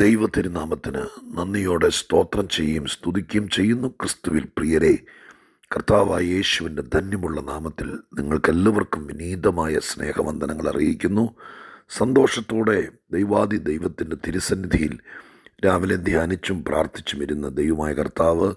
ദൈവ തിരുനാമത്തിന് നന്ദിയോടെ സ്തോത്രം ചെയ്യുകയും സ്തുതിക്കുകയും ചെയ്യുന്നു. ക്രിസ്തുവിൽ പ്രിയരെ കർത്താവായ യേശുവിന്റെ ധന്യമുള്ള നാമത്തിൽ നിങ്ങൾക്കെല്ലാവർക്കും വിനീതമായ സ്നേഹവന്ദനങ്ങൾ അറിയിക്കുന്നു. സന്തോഷത്തോടെ ദൈവാദി ദൈവത്തിന്റെ തിരുസന്നിധിയിൽ രാവിലെ ധ്യാനിച്ചും പ്രാർത്ഥിച്ചും ഇരുന്ന ദൈവമായ കർത്താവ്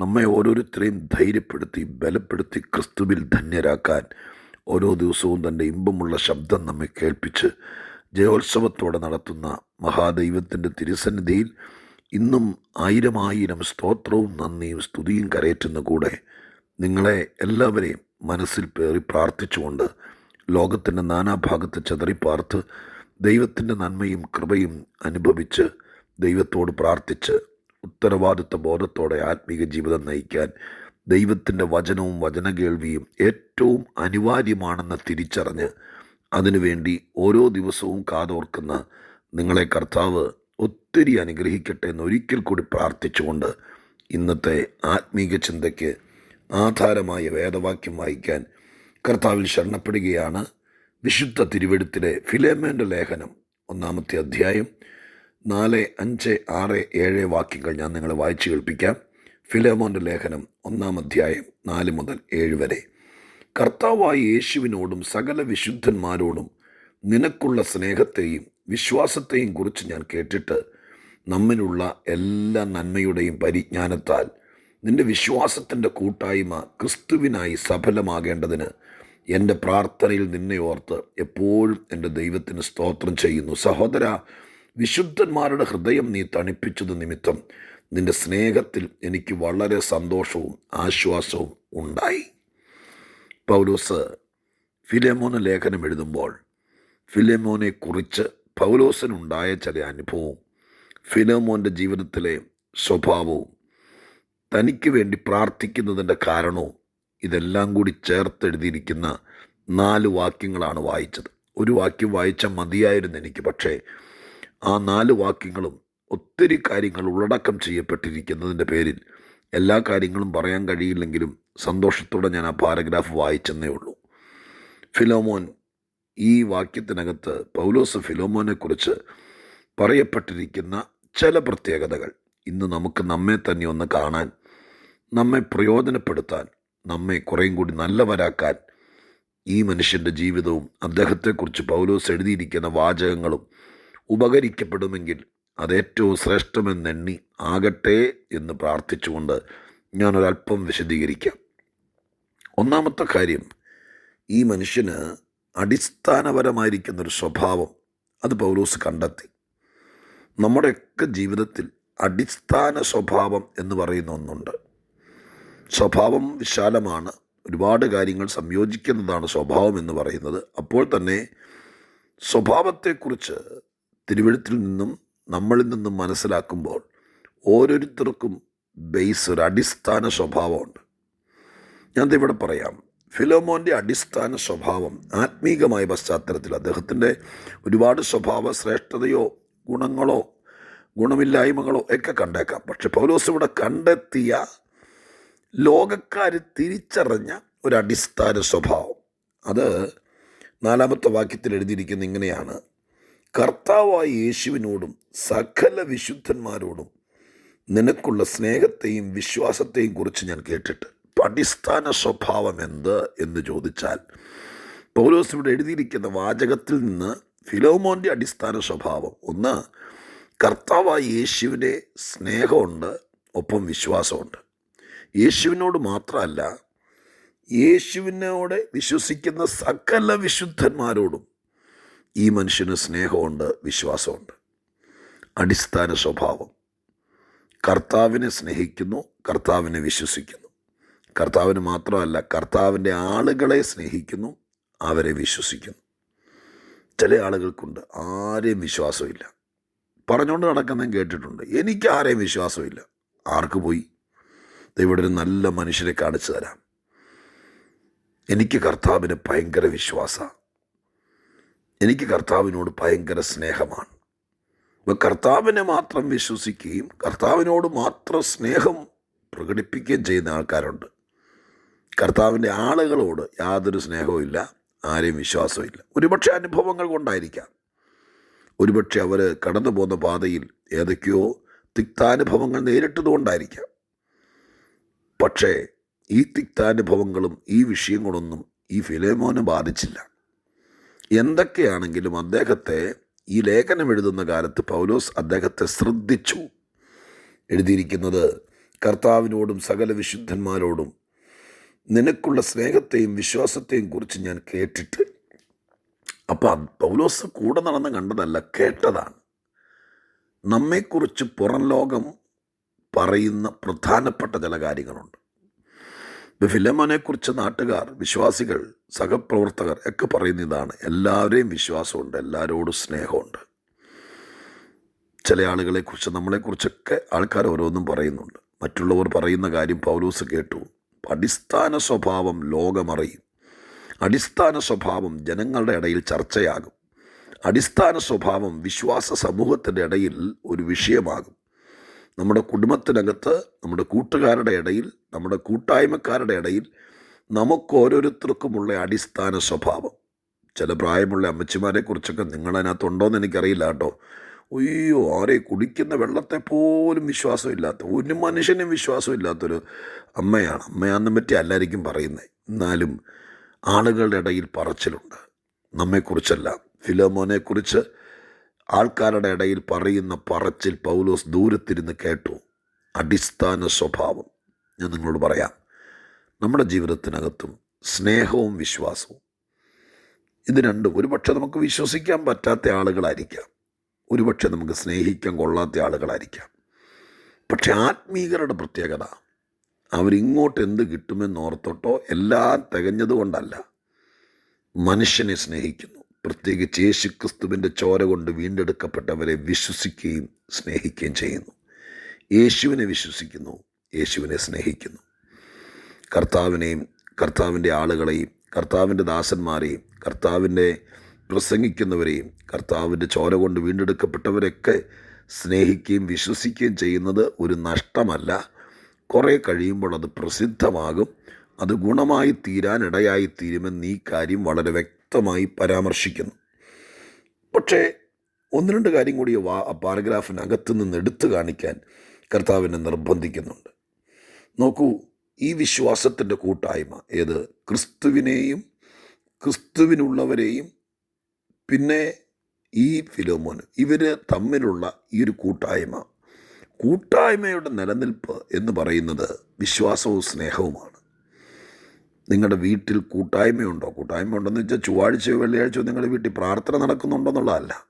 നമ്മെ ഓരോരുത്തരെയും ധൈര്യപ്പെടുത്തി ബലപ്പെടുത്തി ക്രിസ്തുവിൽ ധന്യരാക്കാൻ ഓരോ ദിവസവും തന്റെ ഇമ്പമുള്ള ശബ്ദം നമ്മെ കേൾപ്പിച്ച് ജയോത്സവത്തോടെ നടത്തുന്ന മഹാദൈവത്തിന്റെ തിരുസന്നിധിയിൽ ഇന്നും ആയിരമായിരം ആയിരം സ്തോത്രവും നന്ദിയും സ്തുതിയും കരയറ്റുന്ന കൂടെ നിങ്ങളെ എല്ലാവരെയും മനസ്സിൽ പേറി പ്രാർത്ഥിച്ചുകൊണ്ട് ലോകത്തിന്റെ നാനാഭാഗത്ത് ചെതറിപ്പാർത്ത് ദൈവത്തിന്റെ നന്മയും കൃപയും അനുഭവിച്ച് ദൈവത്തോട് പ്രാർത്ഥിച്ച് ഉത്തരവാദിത്വ ബോധത്തോടെ ആത്മീക ജീവിതം നയിക്കാൻ ദൈവത്തിന്റെ വചനവും വചനകേൾവിയും ഏറ്റവും അനിവാര്യമാണെന്ന് തിരിച്ചറിഞ്ഞ് അതിനുവേണ്ടി ഓരോ ദിവസവും കാതോർക്കുന്ന നിങ്ങളെ കർത്താവ് ഒത്തിരി അനുഗ്രഹിക്കട്ടെ എന്ന് ഒരിക്കൽ കൂടി പ്രാർത്ഥിച്ചുകൊണ്ട് ഇന്നത്തെ ആത്മീക ചിന്തയ്ക്ക് ആധാരമായ വേദവാക്യം വായിക്കാൻ കർത്താവിൽ ശരണപ്പെടുകയാണ്. വിശുദ്ധ തിരുവെടുത്തിലെ ഫിലേമേന്റെ ലേഖനം ഒന്നാമത്തെ അധ്യായം നാല് അഞ്ച് ആറ് ഏഴ് വാക്യങ്ങൾ ഞാൻ നിങ്ങളെ വായിച്ചു കേൾപ്പിക്കാം. ഫിലേമോന്റെ ലേഖനം ഒന്നാം അധ്യായം നാല് മുതൽ ഏഴ് വരെ. കർത്താവായ യേശുവിനോടും സകല വിശുദ്ധന്മാരോടും നിനക്കുള്ള സ്നേഹത്തെയും വിശ്വാസത്തെയും കുറിച്ച് ഞാൻ കേട്ടിട്ട് നമ്മിലുള്ള എല്ലാ നന്മയുടെയും പരിജ്ഞാനത്താൽ നിന്റെ വിശ്വാസത്തിന്റെ കൂട്ടായ്മ ക്രിസ്തുവിനായി സഫലമാകേണ്ടതിന് എന്റെ പ്രാർത്ഥനയിൽ നിന്നെ ഓർത്ത് എപ്പോഴും എന്റെ ദൈവത്തിന് സ്തോത്രം ചെയ്യുന്നു. സഹോദര വിശുദ്ധന്മാരുടെ ഹൃദയം നീ തണിപ്പിച്ചത് നിമിത്തം നിന്റെ സ്നേഹത്തിൽ എനിക്ക് വളരെ സന്തോഷവും ആശ്വാസവും ഉണ്ടായി. പൗലോസ് ഫിലേമോന് ലേഖനം എഴുതുമ്പോൾ ഫിലേമോനെ കുറിച്ച് പൗലോസിനുണ്ടായ ചില അനുഭവവും ഫിലേമോന്റെ ജീവിതത്തിലെ സ്വഭാവവും തനിക്ക് വേണ്ടി പ്രാർത്ഥിക്കുന്നതിന്റെ കാരണവും ഇതെല്ലാം കൂടി ചേർത്തെഴുതിയിരിക്കുന്ന നാല് വാക്യങ്ങളാണ് വായിച്ചത്. ഒരു വാക്യം വായിച്ചാൽ മതിയായിരുന്നു എനിക്ക് പക്ഷേ ആ നാല് വാക്യങ്ങളും ഒത്തിരി കാര്യങ്ങൾ ഉള്ളടക്കം ചെയ്യപ്പെട്ടിരിക്കുന്നതിന്റെ പേരിൽ എല്ലാ കാര്യങ്ങളും പറയാൻ കഴിയില്ലെങ്കിലും സന്തോഷത്തോടെ ഞാൻ ആ പാരഗ്രാഫ് വായിച്ചെന്നേ ഉള്ളൂ. ഫിലോമോൻ ഈ വാക്യത്തിനകത്ത് പൗലോസ് ഫിലോമോനെക്കുറിച്ച് പറയപ്പെട്ടിരിക്കുന്ന ചില പ്രത്യേകതകൾ ഇന്ന് നമുക്ക് നമ്മെ തന്നെ ഒന്ന് കാണാൻ നമ്മെ പ്രയോജനപ്പെടുത്താൻ നമ്മെ കുറേയും കൂടി നല്ലവരാക്കാൻ ഈ മനുഷ്യന്റെ ജീവിതവും അദ്ദേഹത്തെക്കുറിച്ച് പൗലോസ് എഴുതിയിരിക്കുന്ന വാചകങ്ങളും ഉപകരിക്കപ്പെടുമെങ്കിൽ അതേറ്റവും ശ്രേഷ്ഠമെന്നെണ്ണി ആകട്ടെ എന്ന് പ്രാർത്ഥിച്ചുകൊണ്ട് ഞാനൊരല്പം വിശദീകരിക്കാം. ഒന്നാമത്തെ കാര്യം ഈ മനുഷ്യന് അടിസ്ഥാനപരമായിരിക്കുന്നൊരു സ്വഭാവം അത് പൗലോസ് കണ്ടെത്തി. നമ്മുടെയൊക്കെ ജീവിതത്തിൽ അടിസ്ഥാന സ്വഭാവം എന്ന് പറയുന്ന ഒന്നുണ്ട്. സ്വഭാവം വിശാലമാണ് ഒരുപാട് കാര്യങ്ങൾ സംയോജിക്കുന്നതാണ് സ്വഭാവം എന്ന് പറയുന്നത്. അപ്പോൾ തന്നെ സ്വഭാവത്തെക്കുറിച്ച് തിരുവഴുത്തിൽ നിന്നും നമ്മളിൽ നിന്നും മനസ്സിലാക്കുമ്പോൾ ഓരോരുത്തർക്കും ബേസ് ഒരു അടിസ്ഥാന സ്വഭാവമുണ്ട്. ഞാൻ ഇവിടെ പറയാം. ഫിലോമോന്റെ അടിസ്ഥാന സ്വഭാവം ആത്മീകമായ പശ്ചാത്തലത്തിൽ അദ്ദേഹത്തിന്റെ ഒരുപാട് സ്വഭാവ ശ്രേഷ്ഠതയോ ഗുണങ്ങളോ ഗുണമില്ലായ്മകളോ ഒക്കെ കണ്ടേക്കാം. പക്ഷെ പൗലോസ് ഇവിടെ കണ്ടെത്തിയ ലോകക്കാർ തിരിച്ചറിഞ്ഞ ഒരു അടിസ്ഥാന സ്വഭാവം. അത് നാലാമത്തെ വാക്യത്തിൽ എഴുതിയിരിക്കുന്ന ഇങ്ങനെയാണ്. കർത്താവായ യേശുവിനോടും സകല വിശുദ്ധന്മാരോടും നിനക്കുള്ള സ്നേഹത്തെയും വിശ്വാസത്തെയും കുറിച്ച് ഞാൻ കേട്ടിട്ട് അടിസ്ഥാന സ്വഭാവം എന്ത് എന്ന് ചോദിച്ചാൽ പൗലോസ് ഇവിടെ എഴുതിയിരിക്കുന്ന വാചകത്തിൽ നിന്ന് ഫിലോമോന്റെ അടിസ്ഥാന സ്വഭാവം. ഒന്ന് കർത്താവായ യേശുവിനെ സ്നേഹമുണ്ട് ഒപ്പം വിശ്വാസമുണ്ട്. യേശുവിനോട് മാത്രമല്ല യേശുവിനോട് വിശ്വസിക്കുന്ന സകല വിശുദ്ധന്മാരോടും ഈ മനുഷ്യന് സ്നേഹമുണ്ട് വിശ്വാസമുണ്ട്. അടിസ്ഥാന സ്വഭാവം. കർത്താവിനെ സ്നേഹിക്കുന്നു കർത്താവിനെ വിശ്വസിക്കുന്നു. കർത്താവിന് മാത്രമല്ല കർത്താവിന്റെ ആളുകളെ സ്നേഹിക്കുന്നു അവരെ വിശ്വസിക്കുന്നു. ചില ആളുകൾക്കുണ്ട് ആരെയും വിശ്വാസമില്ല. പറഞ്ഞുകൊണ്ട് നടക്കുന്ന കേട്ടിട്ടുണ്ട് എനിക്ക് ആരെയും വിശ്വാസമില്ല. ആർക്ക് പോയി? ഇവിടെ ഒരു നല്ല മനുഷ്യരെ കാണിച്ചു തരാം. എനിക്ക് കർത്താവിന് ഭയങ്കര വിശ്വാസമാണ്. എനിക്ക് കർത്താവിനോട് ഭയങ്കര സ്നേഹമാണ്. കർത്താവിനെ മാത്രം വിശ്വസിക്കുകയും കർത്താവിനോട് മാത്രം സ്നേഹം പ്രകടിപ്പിക്കുകയും ചെയ്യുന്ന ആൾക്കാരുണ്ട്. കർത്താവിന്റെ ആളുകളോട് യാതൊരു സ്നേഹവും ഇല്ല ആരെയും വിശ്വാസവും ഇല്ല. ഒരുപക്ഷെ അനുഭവങ്ങൾ കൊണ്ടായിരിക്കാം. ഒരുപക്ഷെ അവർ കടന്നു പോകുന്ന പാതയിൽ ഏതൊക്കെയോ തിക്താനുഭവങ്ങൾ നേരിട്ടതുകൊണ്ടായിരിക്കാം. പക്ഷേ ഈ തിക്താനുഭവങ്ങളും ഈ വിഷയങ്ങളൊന്നും ഈ ഫിലേമോനെ ബാധിച്ചില്ല. എന്തൊക്കെയാണെങ്കിലും അദ്ദേഹത്തെ ഈ ലേഖനം എഴുതുന്ന കാലത്ത് പൗലോസ് അദ്ദേഹത്തെ ശ്രദ്ധിച്ചു. എഴുതിയിരിക്കുന്നത് കർത്താവിനോടും സകല വിശുദ്ധന്മാരോടും നിനക്കുള്ള സ്നേഹത്തെയും വിശ്വാസത്തെയും കുറിച്ച് ഞാൻ കേട്ടിട്ട് അപ്പോൾ പൗലോസ് കൂടെ നടന്ന് കണ്ടതല്ല കേട്ടതാണ്. നമ്മെക്കുറിച്ച് പുറം ലോകം പറയുന്ന പ്രധാനപ്പെട്ട ചില കാര്യങ്ങളുണ്ട്. ഫിലമോനെക്കുറിച്ച് നാട്ടുകാർ വിശ്വാസികൾ സഹപ്രവർത്തകർ ഒക്കെ പറയുന്ന ഇതാണ്. എല്ലാവരെയും വിശ്വാസമുണ്ട് എല്ലാവരോടും സ്നേഹമുണ്ട്. ചില ആളുകളെക്കുറിച്ച് നമ്മളെക്കുറിച്ചൊക്കെ ആൾക്കാർ ഓരോന്നും പറയുന്നുണ്ട്. മറ്റുള്ളവർ പറയുന്ന കാര്യം പൗലൂസ് കേട്ടു. അടിസ്ഥാന സ്വഭാവം ലോകമറിയും. അടിസ്ഥാന സ്വഭാവം ജനങ്ങളുടെ ഇടയിൽ ചർച്ചയാകും. അടിസ്ഥാന സ്വഭാവം വിശ്വാസ സമൂഹത്തിന്റെ ഇടയിൽ ഒരു വിഷയമാകും. നമ്മുടെ കുടുംബത്തിനകത്ത് നമ്മുടെ കൂട്ടുകാരുടെ ഇടയിൽ നമ്മുടെ കൂട്ടായ്മക്കാരുടെ ഇടയിൽ നമുക്ക് ഓരോരുത്തർക്കുമുള്ള അടിസ്ഥാന സ്വഭാവം. ചില പ്രായമുള്ള അമ്മച്ചിമാരെ കുറിച്ചൊക്കെ നിങ്ങളതിനകത്തുണ്ടോ എന്ന് എനിക്കറിയില്ല കേട്ടോ. അയ്യോ ആരെ കുടിക്കുന്ന വെള്ളത്തെ പോലും വിശ്വാസമില്ലാത്ത ഒരു മനുഷ്യനും വിശ്വാസമില്ലാത്തൊരു അമ്മയാണ്. അമ്മയാണെന്ന് പറ്റി എല്ലാവർക്കും പറയുന്നത് എന്നാലും ആളുകളുടെ ഇടയിൽ പറച്ചിലുണ്ട്. നമ്മെക്കുറിച്ചല്ല ഫിലോമോനെക്കുറിച്ച് ആൾക്കാരുടെ ഇടയിൽ പറയുന്ന പറച്ചിൽ പൗലോസ് ദൂരത്തിരുന്ന് കേട്ടു. അടിസ്ഥാന സ്വഭാവം. ഞാൻ നിങ്ങളോട് പറയാം. നമ്മുടെ ജീവിതത്തിനകത്തും സ്നേഹവും വിശ്വാസവും. ഇത് രണ്ടും ഒരുപക്ഷെ നമുക്ക് വിശ്വസിക്കാൻ പറ്റാത്ത ആളുകളായിരിക്കാം. ഒരുപക്ഷെ നമുക്ക് സ്നേഹിക്കാൻ കൊള്ളാത്ത ആളുകളായിരിക്കാം. പക്ഷെ ആത്മീകരുടെ പ്രത്യേകത. അവരിങ്ങോട്ട് എന്ത് കിട്ടുമെന്ന് ഓർത്തോട്ടോ എല്ലാം തികഞ്ഞതുകൊണ്ടല്ല. മനുഷ്യനെ സ്നേഹിക്കുന്നു. പ്രത്യേകിച്ച് യേശു ക്രിസ്തുവിന്റെ ചോര കൊണ്ട് വീണ്ടെടുക്കപ്പെട്ടവരെ വിശ്വസിക്കുകയും സ്നേഹിക്കുകയും ചെയ്യുന്നു. യേശുവിനെ വിശ്വസിക്കുന്നു യേശുവിനെ സ്നേഹിക്കുന്നു. കർത്താവിനെയും കർത്താവിന്റെ ആളുകളെയും കർത്താവിന്റെ ദാസന്മാരെയും കർത്താവിന്റെ പ്രസംഗിക്കുന്നവരെയും കർത്താവിന്റെ ചോര കൊണ്ട് വീണ്ടെടുക്കപ്പെട്ടവരൊക്കെ സ്നേഹിക്കുകയും വിശ്വസിക്കുകയും ചെയ്യുന്നത് ഒരു നഷ്ടമല്ല. കുറേ കഴിയുമ്പോൾ അത് പ്രസിദ്ധമാകും. അത് ഗുണമായി തീരാൻ ഇടയായി തീരുമെന്ന് ഈ കാര്യം വളരെ വ്യക്തമായി പരാമർശിക്കുന്നു. പക്ഷേ ഒന്ന് രണ്ട് കാര്യം കൂടി വാ പാരഗ്രാഫിനകത്ത് നിന്ന് എടുത്തു കാണിക്കാൻ കർത്താവിനെ നിർബന്ധിക്കുന്നുണ്ട്. നോക്കൂ ഈ വിശ്വാസത്തിന്റെ കൂട്ടായ്മ ഏത്? ക്രിസ്തുവിനെയും ക്രിസ്തുവിനുള്ളവരെയും പിന്നെ ഈ ഫിലോമോൻ ഇവർ തമ്മിലുള്ള ഈ ഒരു കൂട്ടായ്മ. കൂട്ടായ്മയുടെ നിലനിൽപ്പ് എന്ന് പറയുന്നത് വിശ്വാസവും സ്നേഹവുമാണ്. നിങ്ങളുടെ വീട്ടിൽ കൂട്ടായ്മയുണ്ടോ? കൂട്ടായ്മ ഉണ്ടെന്ന് വെച്ചാൽ ചൊവ്വാഴ്ചയോ വെള്ളിയാഴ്ചയോ നിങ്ങളുടെ വീട്ടിൽ പ്രാർത്ഥന നടക്കുന്നുണ്ടെന്നുള്ളതല്ല.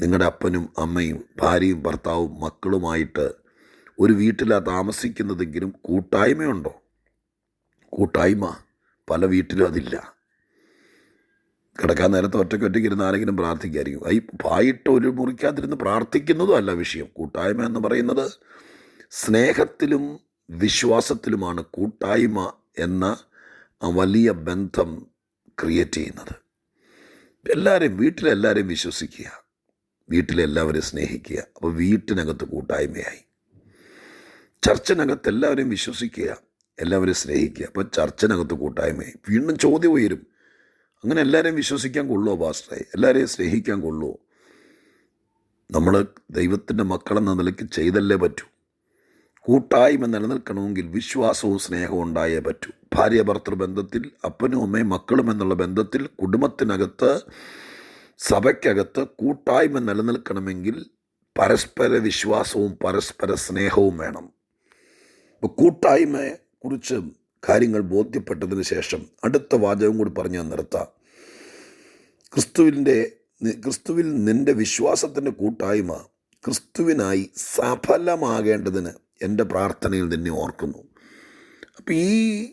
നിങ്ങളുടെ അപ്പനും അമ്മയും ഭാര്യയും ഭർത്താവും മക്കളുമായിട്ട് ഒരു വീട്ടിലാണ് താമസിക്കുന്നതെങ്കിലും കൂട്ടായ്മയുണ്ടോ? കൂട്ടായ്മ പല വീട്ടിലും അതില്ല. കിടക്കാൻ നേരത്തെ ഒറ്റയ്ക്ക് ഒറ്റയ്ക്ക് ഇരുന്ന് ആരെങ്കിലും പ്രാർത്ഥിക്കായിരിക്കും. ഈ പായിട്ട് ഒരു മുറിക്കാതിരുന്ന് പ്രാർത്ഥിക്കുന്നതും അല്ല വിഷയം. കൂട്ടായ്മ എന്ന് പറയുന്നത് സ്നേഹത്തിലും വിശ്വാസത്തിലുമാണ് കൂട്ടായ്മ എന്ന വലിയ ബന്ധം ക്രിയേറ്റ് ചെയ്യുന്നത്. എല്ലാവരെയും വീട്ടിലെല്ലാവരെയും വിശ്വസിക്കുക. വീട്ടിലെല്ലാവരെയും സ്നേഹിക്കുക. അപ്പോൾ വീട്ടിനകത്ത് കൂട്ടായ്മയായി. ചർച്ചിനകത്ത് എല്ലാവരെയും വിശ്വസിക്കുക. എല്ലാവരെയും സ്നേഹിക്കുക. അപ്പോൾ ചർച്ചിനകത്ത് കൂട്ടായ്മയായി. വീണ്ടും ചോദ്യം ഉയരും. അങ്ങനെ എല്ലാവരെയും വിശ്വസിക്കാൻ കൊള്ളുമോ പാസ്റ്ററെ? എല്ലാവരെയും സ്നേഹിക്കാൻ കൊള്ളുമോ നമ്മൾ ദൈവത്തിന്റെ മക്കളെന്ന നിലയ്ക്ക് ചെയ്തല്ലേ പറ്റൂ. കൂട്ടായ്മ നിലനിൽക്കണമെങ്കിൽ വിശ്വാസവും സ്നേഹവും ഉണ്ടായേ പറ്റൂ. ഭാര്യ ഭർത്തൃ ബന്ധത്തിൽ അപ്പനും അമ്മയും മക്കളും എന്നുള്ള ബന്ധത്തിൽ കുടുംബത്തിനകത്ത് സഭയ്ക്കകത്ത് കൂട്ടായ്മ നിലനിൽക്കണമെങ്കിൽ പരസ്പര വിശ്വാസവും പരസ്പര സ്നേഹവും വേണം. കൂട്ടായ്മയെ കുറിച്ച് കാര്യങ്ങൾ ബോധ്യപ്പെട്ടതിന് ശേഷം അടുത്ത വാചകം കൂടി പറഞ്ഞ് നിർത്താം. ക്രിസ്തുവിന്റെ ക്രിസ്തുവിൽ നിന്റെ വിശ്വാസത്തിന്റെ കൂട്ടായ്മ ക്രിസ്തുവിനായി സഫലമാകേണ്ടതിന് എന്റെ പ്രാർത്ഥനയിൽ നിന്നെ ഓർക്കുന്നു. അപ്പം ഈ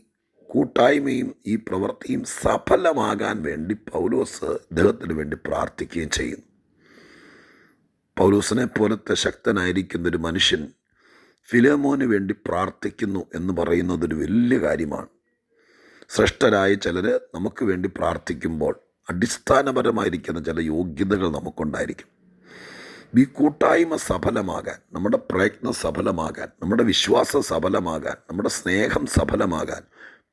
കൂട്ടായ്മയും ഈ പ്രവൃത്തിയും സഫലമാകാൻ വേണ്ടി പൗലോസ് അദ്ദേഹത്തിന് വേണ്ടി പ്രാർത്ഥിക്കുകയും ചെയ്യുന്നു. പൗലോസിനെ പോലത്തെ ശക്തനായിരിക്കുന്ന ഒരു മനുഷ്യൻ ഫിലേമോന് വേണ്ടി പ്രാർത്ഥിക്കുന്നു എന്ന് പറയുന്നതൊരു വലിയ കാര്യമാണ്. ശ്രേഷ്ഠരായ ചിലർ നമുക്ക് വേണ്ടി പ്രാർത്ഥിക്കുമ്പോൾ അടിസ്ഥാനപരമായിരിക്കുന്ന ചില യോഗ്യതകൾ നമുക്കുണ്ടായിരിക്കും. ഈ കൂട്ടായ്മ സഫലമാകാൻ നമ്മുടെ പ്രയത്നം സഫലമാകാൻ നമ്മുടെ വിശ്വാസം സഫലമാകാൻ നമ്മുടെ സ്നേഹം സഫലമാകാൻ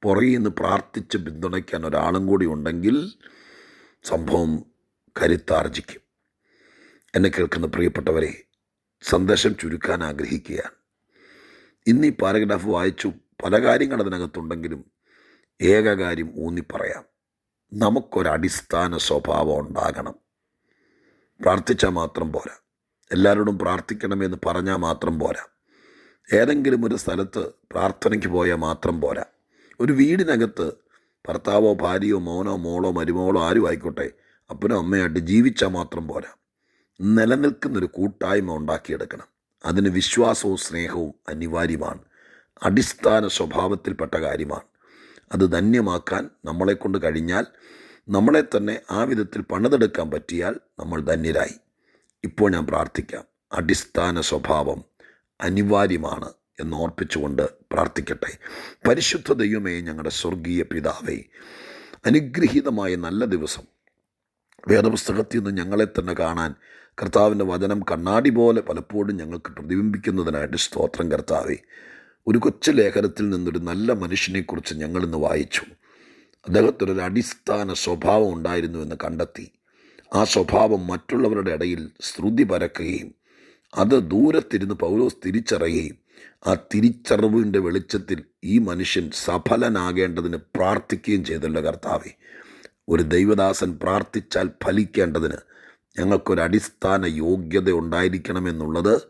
പുറകിൽ നിന്ന് പ്രാർത്ഥിച്ച് പിന്തുണയ്ക്കാൻ ഒരാളും കൂടി ഉണ്ടെങ്കിൽ സംഭവം കരുത്താർജിക്കും. എന്നെ കേൾക്കുന്ന പ്രിയപ്പെട്ടവരെ സന്ദേശം ചുരുക്കാൻ ആഗ്രഹിക്കുകയാണ്. ഇന്ന് ഈ പാരഗ്രാഫ് വായിച്ചു പല കാര്യങ്ങൾ അതിനകത്തുണ്ടെങ്കിലും ഏക കാര്യം ഊന്നി പറയാം. നമുക്കൊരടിസ്ഥാന സ്വഭാവം ഉണ്ടാകണം. പ്രാർത്ഥിച്ചാൽ മാത്രം പോരാ. എല്ലാവരോടും പ്രാർത്ഥിക്കണമെന്ന് പറഞ്ഞാൽ മാത്രം പോരാ. ഏതെങ്കിലും ഒരു സ്ഥലത്ത് പ്രാർത്ഥനയ്ക്ക് പോയാൽ മാത്രം പോരാ. ഒരു വീടിനകത്ത് ഭർത്താവോ ഭാര്യയോ മോനോ മോളോ മരുമോളോ ആരും ആയിക്കോട്ടെ അപ്പനോ അമ്മയായിട്ട് ജീവിച്ചാൽ മാത്രം പോരാ. നിലനിൽക്കുന്നൊരു കൂട്ടായ്മ ഉണ്ടാക്കിയെടുക്കണം. അതിന് വിശ്വാസവും സ്നേഹവും അനിവാര്യമാണ്. അടിസ്ഥാന സ്വഭാവത്തിൽപ്പെട്ട കാര്യമാണ്. അത് ധന്യമാക്കാൻ നമ്മളെക്കൊണ്ട് കഴിഞ്ഞാൽ നമ്മളെ തന്നെ ആ വിധത്തിൽ പണിതെടുക്കാൻ പറ്റിയാൽ നമ്മൾ ധന്യരായി. ഇപ്പോൾ ഞാൻ പ്രാർത്ഥിക്കാം. അടിസ്ഥാന സ്വഭാവം അനിവാര്യമാണ് എന്ന് ഓർപ്പിച്ചുകൊണ്ട് പ്രാർത്ഥിക്കട്ടെ. പരിശുദ്ധ ദൈവമേ ഞങ്ങളുടെ സ്വർഗീയ പിതാവേ അനുഗ്രഹീതമായ നല്ല ദിവസം. വേദപുസ്തകത്തിൽ നിന്ന് ഞങ്ങളെ തന്നെ കാണാൻ കർത്താവിന്റെ വചനം കണ്ണാടി പോലെ പലപ്പോഴും ഞങ്ങൾക്ക് പ്രതിബിംബിക്കുന്നതിനായിട്ട് സ്തോത്രം കർത്താവേ. ഒരു കൊച്ചു ലേഖനത്തിൽ നിന്നൊരു നല്ല മനുഷ്യനെക്കുറിച്ച് ഞങ്ങളിന്ന് വായിച്ചു. അദ്ദേഹത്തിനൊരു അടിസ്ഥാന സ്വഭാവം ഉണ്ടായിരുന്നു എന്ന് കണ്ടെത്തി. ആ സ്വഭാവം മറ്റുള്ളവരുടെ ഇടയിൽ ശ്രുതി പരക്കുകയും അത് ദൂരത്തിരുന്ന് പൗലോസ് തിരിച്ചറിയുകയും ആ തിരിച്ചറിവിന്റെ വെളിച്ചത്തിൽ ഈ മനുഷ്യൻ സഫലനാകേണ്ടതിന് പ്രാർത്ഥിക്കുകയും ചെയ്തല്ലോ കർത്താവെ. ഒരു ദൈവദാസൻ പ്രാർത്ഥിച്ചാൽ ഫലിക്കേണ്ടതിന് ഞങ്ങൾക്കൊരു അടിസ്ഥാന യോഗ്യത ഉണ്ടായിരിക്കണമെന്നുള്ളത്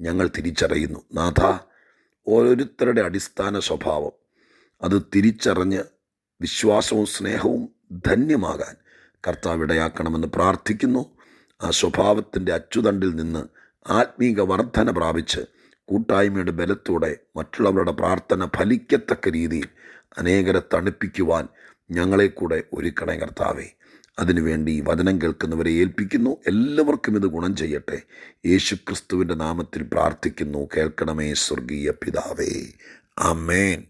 ഞങ്ങൾ തിരിച്ചറിയുന്നു. നാഥ ഓരോരുത്തരുടെ അടിസ്ഥാന സ്വഭാവം. അത് തിരിച്ചറിഞ്ഞ് വിശ്വാസവും സ്നേഹവും ധന്യമാകാൻ കർത്താവ് ഇടയാക്കണമെന്ന് പ്രാർത്ഥിക്കുന്നു. ആ സ്വഭാവത്തിന്റെ അച്ചുതണ്ടിൽ നിന്ന് ആത്മീക വർധന പ്രാപിച്ച് കൂട്ടായ്മയുടെ ബലത്തോടെ മറ്റുള്ളവരുടെ പ്രാർത്ഥന ഫലിക്കത്തക്ക രീതിയിൽ അനേകരെ തണുപ്പിക്കുവാൻ ഞങ്ങളെ കൂടെ ഒരുക്കണേ കർത്താവേ. അതിനുവേണ്ടി വചനം കേൾക്കുന്നവരെ ഏൽപ്പിക്കുന്നു. എല്ലാവർക്കും ഇത് ഗുണം ചെയ്യട്ടെ. യേശു ക്രിസ്തുവിന്റെ നാമത്തിൽ പ്രാർത്ഥിക്കുന്നു. കേൾക്കണമേ സ്വർഗീയ പിതാവേ. അമേൻ